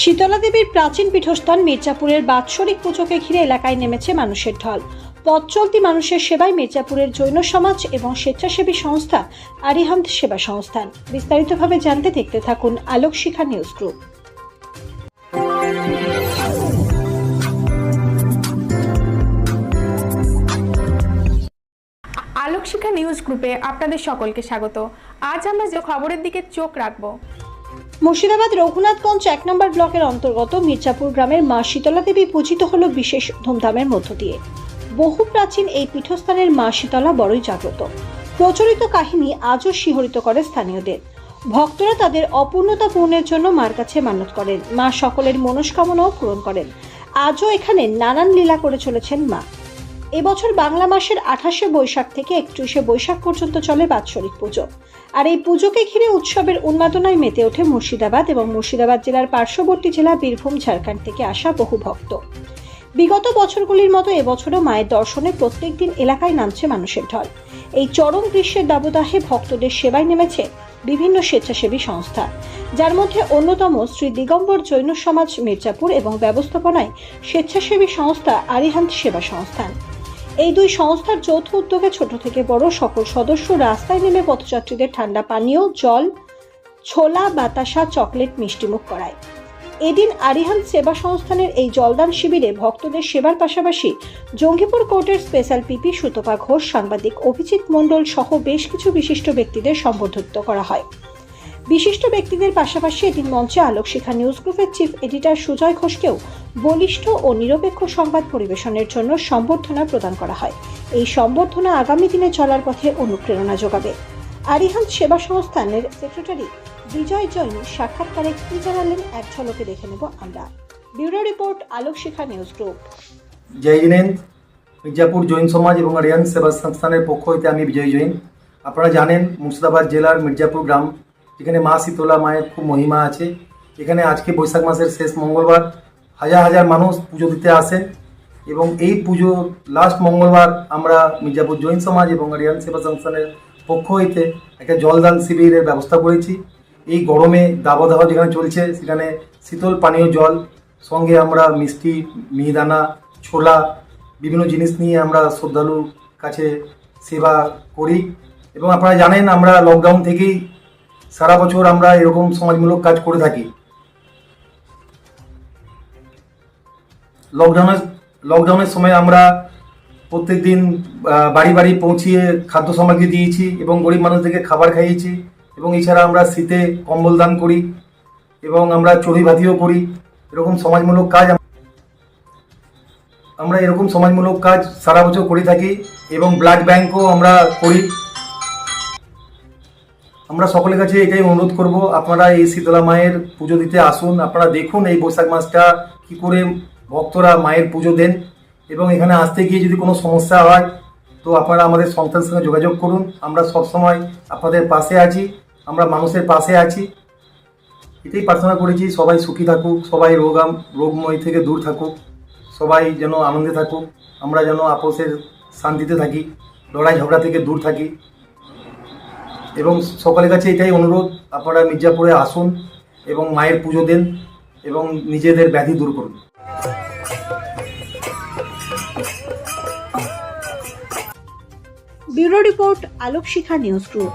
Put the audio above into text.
শীতলা দেবীর প্রাচীন পীঠস্থান মির্জাপুরের বাৎসরিক পুজোকে ঘিরে এলাকায় নেমেছে মানুষের ঢল। পথ চলতি মানুষের সেবায় মির্জাপুরের জৈন সমাজ এবং স্বেচ্ছাসেবী সংস্থা আরিহান্ত সেবা সংস্থান। বিস্তারিতভাবে জানতে দেখতে থাকুন Alok Shikha news group. Alokshikha news গ্রুপে আপনাদের সকলকে স্বাগত। আজ আমরা যে খবরের দিকে চোখ রাখব মুর্শিদাবাদ রঘুনাথগঞ্জ এক নম্বর ব্লকের অন্তর্গত মির্জাপুর গ্রামের মা শীতলা দেবী পূজিত হল বিশেষ ধুমধামের মধ্য দিয়ে। বহু প্রাচীন এই পীঠস্থানের মা শীতলা বড়ই জাগ্রত। প্রচলিত কাহিনী আজও শিহরিত করে স্থানীয়দের। ভক্তরা তাদের অপূর্ণতা পূর্ণের জন্য মার কাছে মানত করেন। মা সকলের মনস্কামনাও পূরণ করেন। আজও এখানে নানান লীলা করে চলেছেন মা। এবছর বাংলা মাসের আঠাশে বৈশাখ থেকে একত্রিশে বৈশাখ পর্যন্ত চলে বাৎসরিক পুজো। আর এই পুজোকে ঘিরে উৎসবের উন্মাদনায় মেতে ওঠে মুর্শিদাবাদ এবং মুর্শিদাবাদ জেলার পার্শ্ববর্তী জেলা বীরভূম, ঝাড়খণ্ড থেকে আসা বহু ভক্ত। বিগত বছরগুলির মতো এবছরও মায়ের দর্শনে প্রত্যেক দিন এলাকায় নামছে মানুষের ঢল। এই চরম গ্রীষ্মের দাবদাহে ভক্তদের সেবায় নেমেছে বিভিন্ন স্বেচ্ছাসেবী সংস্থা। যার মধ্যে অন্যতম শ্রী দিগম্বর জৈন সমাজ মির্জাপুর এবং ব্যবস্থাপনায় স্বেচ্ছাসেবী সংস্থা আরিহান্ত সেবা সংস্থান। এই দুই সংস্থার যৌথ উদ্যোগে ছোট থেকে বড় সকল সদস্য রাস্তায় নেমে পথযাত্রীদের ঠান্ডা পানীয়, জল, ছোলা, বাতাসা, চকলেট, মিষ্টিমুখ করায়। এদিন আরিহান সেবা সংস্থানের এই জলদান শিবিরে ভক্তদের সেবার পাশাপাশি জঙ্গিপুর কোর্টের স্পেশাল পিপি সুতপা ঘোষ, সাংবাদিক অভিজিৎ মণ্ডল সহ বেশ কিছু বিশিষ্ট ব্যক্তিদের সম্বোধিত করা হয়। বিশিষ্ট ব্যক্তিদের পাশাপাশি এদিন মঞ্চে আলোকশিখা নিউজ গ্রুপের চিফ এডিটর সুজয় ঘোষকেও বলিষ্ঠ ও নিরপেক্ষ সংবাদ পরিবেশনের জন্য সম্বর্ধনা প্রদান করা হয়। এই সম্বর্ধনা আগামী দিনে চলার পথে অনুপ্রেরণা যোগাবে। আরিহান সেবা সংস্থানের সেক্রেটারি বিজয় জৈন সাক্ষাৎকারে কি জানালেন এক ঝলকে দেখে নেব আমরা। Bureau report Alokshikha news group. জয় হিনেন্দ মির্জাপুর জৈন সমাজ এবং আরিয়ান সেবা সংস্থানের পক্ষ হইতে আমি বিজয় জৈন। আপনারা জানেন মুর্শিদাবাদ জেলার মির্জাপুর গ্রাম যেখানে মা শীতলা মায়ের খুব মহিমা আছে। এখানে আজকে বৈশাখ মাসের শেষ মঙ্গলবার। হাজার হাজার মানুষ পুজো দিতে আসেন এবং এই পুজো লাস্ট মঙ্গলবার আমরা মির্জাপুর জৈন সমাজ এবং আরিয়ান সেবা সংস্থানের পক্ষ হইতে একটা জলদান শিবিরের ব্যবস্থা করেছি। এই গরমে দাবদাহ যেখানে চলছে, সেখানে শীতল পানীয় জল, সঙ্গে আমরা মিষ্টি, মিহিদানা, ছোলা, বিভিন্ন জিনিস নিয়ে আমরা শ্রদ্ধালুর কাছে সেবা করি। এবং আপনারা জানেন আমরা লকডাউন থেকেই সারা বছর আমরা এরকম সমাজমূলক কাজ করে থাকি। লকডাউনের লকডাউনের সময় আমরা প্রত্যেক দিন বাড়ি বাড়ি পৌঁছিয়ে খাদ্য সামগ্রী দিয়েছি এবং গরিব মানুষদেরকে খাবার খাইয়েছি এবং এছাড়া আমরা শীতে কম্বল দান করি এবং আমরা চড়ুই ভাতিও করি। এরকম সমাজমূলক কাজ আমরা এরকম সমাজমূলক কাজ সারা বছর করে থাকি এবং ব্লাড ব্যাংকও আমরা করি। আমরা সকলের কাছে এটাই অনুরোধ করব, আপনারা এই শীতলা মায়ের পুজো দিতে আসুন, আপনারা দেখুন এই বৈশাখ মাসটা কি করে ভক্তরা মায়ের পুজো দেন এবং এখানে আসতে গিয়ে যদি কোনো সমস্যা হয়, তো আপনারা আমাদের সংস্থার সঙ্গে যোগাযোগ করুন। আমরা সবসময় আপনাদের পাশে আছি, আমরা মানুষের পাশে আছি। এটাই প্রার্থনা করেছি, সবাই সুখী থাকুক, সবাই রোগাম, রোগময় থেকে দূর থাকুক, সবাই যেন আনন্দে থাকুক, আমরা যেন আপোষের শান্তিতে থাকি লড়াই ঝগড়া থেকে দূর থাকি। এবং সকলের কাছে এটাই অনুরোধ, আপনারা মির্জাপুরে আসুন এবং মায়ের পুজো দেন এবং নিজেদের ব্যাধি দূর করুন। Bureau report Alokshikha news group.